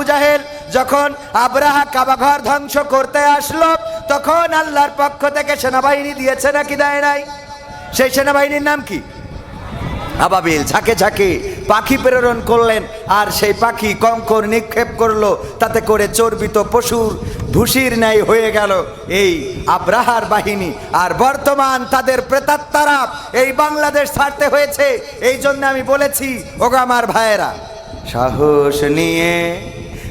আবু জাহেল যখন আব্রাহা কাবাঘর ধ্বংস করতে আসলো, তখন আল্লাহর পক্ষ থেকে সেনাবাহিনী দিয়েছে নাকি দেয় নাই? সেই সেনাবাহিনীর নাম কি? আবাবিল, ঝাঁকে ঝাঁকে পাখি প্রেরণ করলেন, আর সেই পাখি কঙ্কর নিক্ষেপ করল, তাতে করে চর্বিত পশুর ভুসির ন্যায় হয়ে গেল এই আব্রাহার বাহিনী। আর বর্তমান তাদের প্রেতাত্মারা এই বাংলাদেশ ছাড়তে হয়েছে, এই জন্য আমি বলেছি, ওগো আমার ভাইয়েরা, সাহস নিয়ে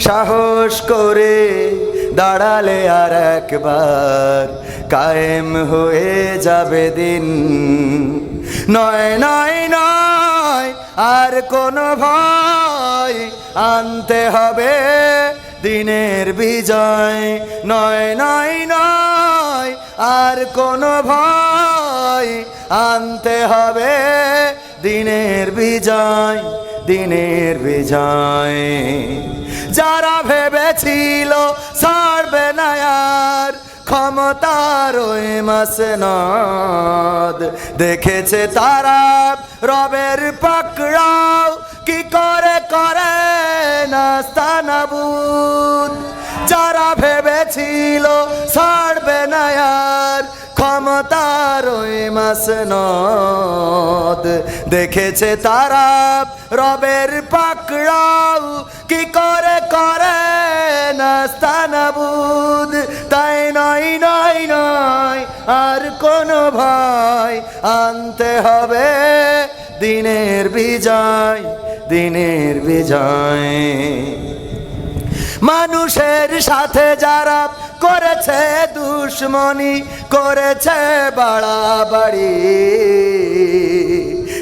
সাহস করে দাঁড়ালে আর একবার কায়েম হয়ে যাবে দিন। নয় নয় নয়, আর কোনো ভয় আনতে হবে দিনের বিজয়। নয় নয় নয়, আর কোনো ভয় আনতে হবে দিনের বিজয় দিনের বিজয়। যারা ভেবেছিল ছাড়বে না আর ক্ষমতার ওই মাসনদ দেখেছে তারা রবের পাকড়াও, কি করে করে নাস্তানাবুদ যারা ভেবেছিল ছাড়বে না আর ক্ষমতার ওই মাসনদ দেখেছে তারা রবের পাকড়াও, কি করে নাস্তানাবুদ তাই নয় নয় নয়, আর কোনো ভয় আনতে হবে। দিনের বিজয় দিনের বিজয়। মানুষের সাথে যারা করেছে দুশ্মনী, করেছে বাড়াবাড়ি।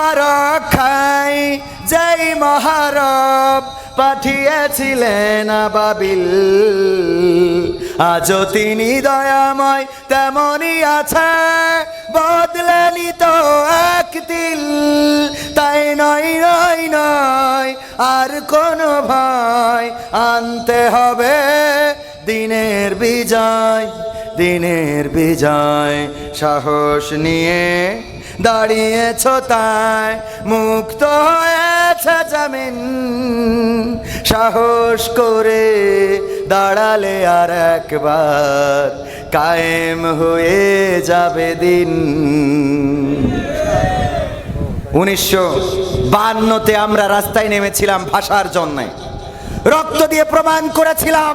কাবার খাই যেই মহারব পাঠিয়েছিলেন আবাবিল। আজও তিনি দয়াময় তেমনই আছে, বদলেনি তো একদিন তাই নয় নয় নয়, আর কোনো ভয় আনতে হবে দিনের বিজয়। দিনের বিজয়, সাহস নিয়ে দাঁড়িয়েছ তাই, মুক্ত হয়েছে জামিন। সাহস করে দাঁড়ালে আর একবার কায়েম হয়ে যাবে দিন। উনিশশো বান্নতে আমরা রাস্তায় নেমেছিলাম ভাষার জন্যে। রক্ত দিয়ে প্রমাণ করেছিলাম।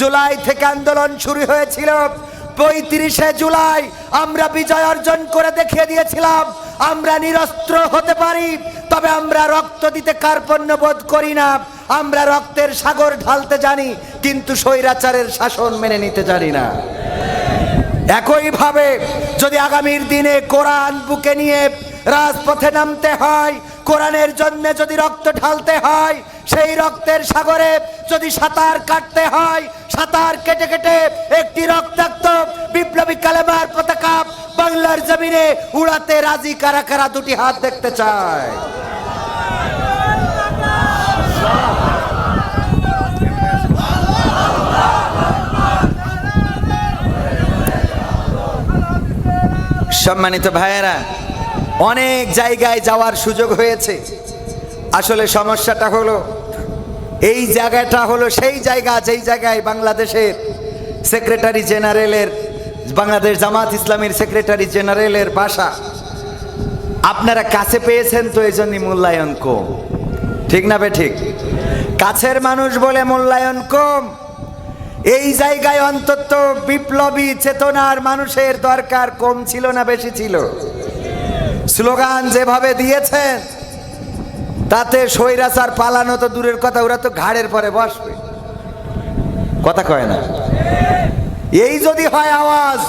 জুলাই থেকে আন্দোলন শুরু হয়েছিল। পঁয়ত্রিশে জুলাই আমরা বিজয় অর্জন করে দেখিয়ে দিয়েছিলাম, আমরা নিরস্ত্র হতে পারি, তবে আমরা রক্ত দিতে কার্পণ্য বোধ করি না, আমরা রক্তের সাগর ঢালতে জানি, কিন্তু স্বৈরাচারের শাসন মেনে নিতে জানি না। একইভাবে যদি আগামীর দিনে কোরআন বুকে নিয়ে রাজপথে নামতে হয়। কোরআনের জন্য যদি রক্ত ঢালতে হয়, সেই রক্তের সাগরে যদি সাঁতার কাটতে হয়, সাঁতার কেটে কেটে একটি রক্তাক্ত বিপ্লবী কালেমার পতাকা বাংলার জমিনে উড়াতে রাজি কারা কারা দুটি হাত দেখতে চায়? সম্মানিত ভাইয়েরা অনেক জায়গায় যাওয়ার সুযোগ হয়েছে। আসলে সমস্যাটা হলো, এই জায়গাটা হলো সেই জায়গা যেই জায়গায় বাংলাদেশের সেক্রেটারি জেনারেলের, বাংলাদেশ জামাত ইসলামীর সেক্রেটারি জেনারেলের বাসা। আপনারা কাছে পেয়েছেন তো এই জন্যই মূল্যায়ন কম। ঠিক না বে ঠিক? কাছের মানুষ বলে মূল্যায়ন কম। এই জায়গায় অন্তত বিপ্লবী চেতনার মানুষের দরকার কম ছিল না, বেশি ছিল। স্লোগান যেভাবে দিয়েছেন, তাতে স্বৈরাচার পালানো তো দূরের কথা, ওরা তো ঘাড়ের পরে বসবে। কথা কয় না। এই যদি হয় আওয়াজ,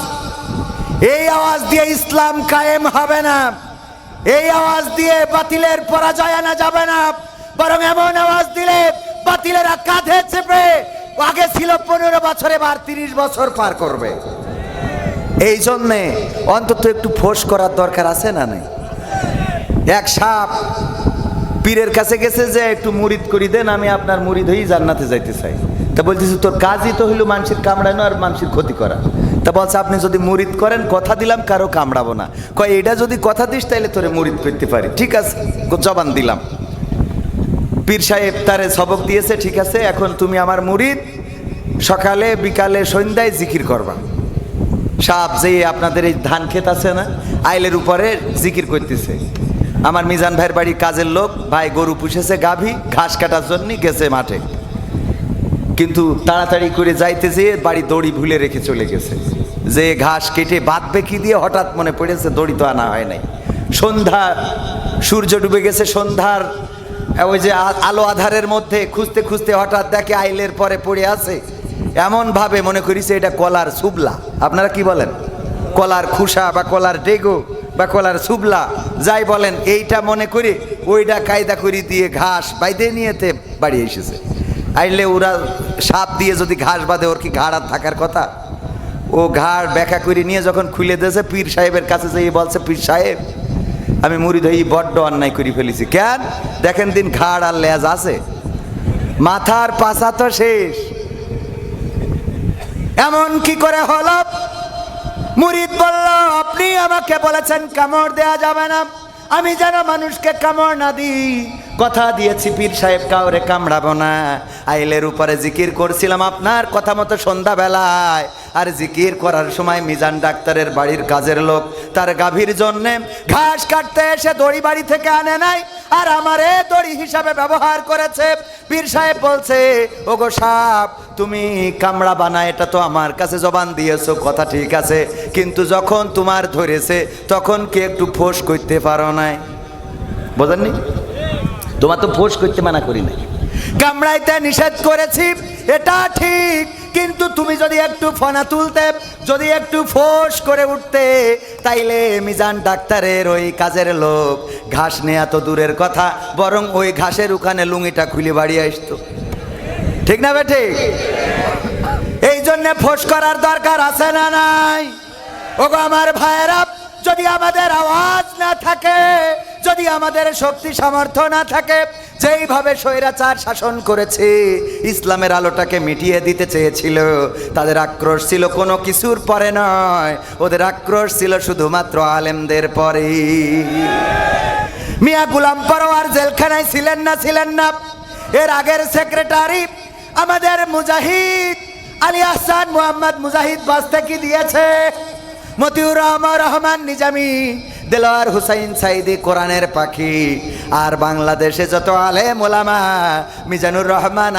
এই আওয়াজ দিয়ে ইসলাম কায়েম হবে না, এই আওয়াজ দিয়ে বাতিলের পরাজয় আনা যাবে না, বরং এমন আওয়াজ দিলে বাতিলেরা কাঁধে চেপে, আগে ছিল পনেরো বছরে বার তিরিশ বছর পার করবে। এই জন্যে অন্তত একটু ফোঁস করার দরকার আছে না নেই? এক সাপ পীরের কাছে গেছে যে, একটু মুরিদ করি দেন, আমি আপনার মুরিদ হয়েই জান্নাতে যাইতে চাই। তা বলতেছি, তোর কাজই তো হইল মানুষের কামড়ানো আর মানুষের ক্ষতি করা। তা বলছে, আপনি যদি মুরিদ করেন, কথা দিলাম, কারও কামড়াবো না। কয় এটা যদি কথা দিস তাহলে তোরে মুরিদ করতে পারি। ঠিক আছে জবান দিলাম। পীর সাহেব তারে সবক দিয়েছে, ঠিক আছে, এখন তুমি আমার মুরিদ সকালে, বিকালে, সন্ধ্যায় জিকির করবা। সাপ যে আপনাদের এই ধান ক্ষেত আছে না, আইলের উপরে জিকির করতেছে। আমার মিজান ভাইয়ের বাড়ির কাজের লোক, ভাই গরু পুষেছে গাভী, ঘাস কাটার জন্য গেছে মাঠে। কিন্তু তাড়াতাড়ি করে যাইতে যেয়ে বাড়ি দড়ি ভুলে রেখে চলে গেছে। যে ঘাস কেটে বাঁধবে কি দিয়ে, হঠাৎ মনে পড়েছে দড়ি তো আনা হয় নাই। সন্ধ্যা, সূর্য ডুবে গেছে সন্ধ্যার, ওই যে আলো আধারের মধ্যে খুঁজতে খুঁজতে হঠাৎ দেখে আইলের পরে পড়ে আছে। এমন ভাবে মনে করিছে এটা কলার সুবলা। আপনারা কি বলেন? কলার খুসা বা কলার ডেগো বা কলার সুবলা, যাই বলেন, এইটা মনে করে ওইটা কায়দা করে দিয়ে ঘাস বাইদে নিয়েতে বাড়ি এসেছে। আইলে ওরা সাপ দিয়ে যদি ঘাস বাঁধে, ওর কি ঘাড় আর থাকার কথা? ও ঘাড় ব্যাখ্যা করে নিয়ে যখন খুলে দিয়েছে পীর সাহেবের কাছে যেয়ে বলছে, পীর সাহেব, আমি মুড়ি ধরি বড্ড অন্যায় করে ফেলেছি। কেন? দেখেন দিন ঘাড় আর লেজ আছে। মাথার পাশা তো শেষ। এমন কি করে হল? মুরিদ বলল, আপনি আমাকে বলেছেন কামড় দেয়া যাবে না। আমি যেন মানুষকে কামড় না দিই। কথা দিয়েছি পীর সাহেব, কাউরে কামড়াবো না। আইলের উপরে জিকির করছিলাম আপনার কথা মতো সন্ধ্যাবেলায়। আর জিকির করার সময় মিজান ডাক্তারের বাড়ির কাজের লোক, তার গাভীর জন্যে ঘাস কাটতে এসে দড়ি বাড়ি থেকে আনে নাই, আর আমারে দড়ি হিসাবে ব্যবহার করেছে। পীর সাহেব বলছে, ওগো সাপ, তুমি কামড়া বানা এটা তো আমার কাছে জবান দিয়েছ, কথা ঠিক আছে। কিন্তু যখন তোমার ধরেছে, তখন কি একটু ফোঁস করতে পারো নাই? বোঝেননি? তোমার তো ফোঁস করতে মানা করি নাই। কামড়াইতে নিষেধ করেছি, এটা ঠিক, কিন্তু তুমি যদি একটু ফনা তুলতে, যদি একটু ফোঁস করে উঠতে, তাইলে মিজান ডাক্তারের ওই কাজের লোক। ঘাস নেয়া তো দূরের কথা, বরং ওই ঘাসের ওখানে লুঙিটা খুলে বাড়ি আসতো। ঠিক না বে ঠিক এই জন্য ফোঁস করার দরকার আছে না নাই? ওগো আমার ভাইয়েরা, যদি আমাদের আওয়াজ না থাকে যদি আমাদের শক্তি সামর্থ্য না থাকে, যেইভাবে স্বৈরাচার শাসন করেছে, ইসলামের আলোটাকে মিটিয়ে দিতে চেয়েছিল। তাদের আক্রোশ ছিল কোনো কিছুর পরে নয়। ওদের আক্রোশ ছিল শুধুমাত্র আলেমদের পরে মিয়া গুলাম পরোয়ার জেলখানায় ছিলেন না ছিলেন না। এর আগের সেক্রেটারি আমাদের মুজাহিদ, আলী আহসান মোহাম্মদ মুজাহিদ বাস্তে কি দিয়েছে। মতিউর রহমান রহমান নিজামি। দেলোয়ার হুসাইন সাইদি কোরআনের পাখি। আর বাংলাদেশে যত আলে মোলামা মিজানুর রহমান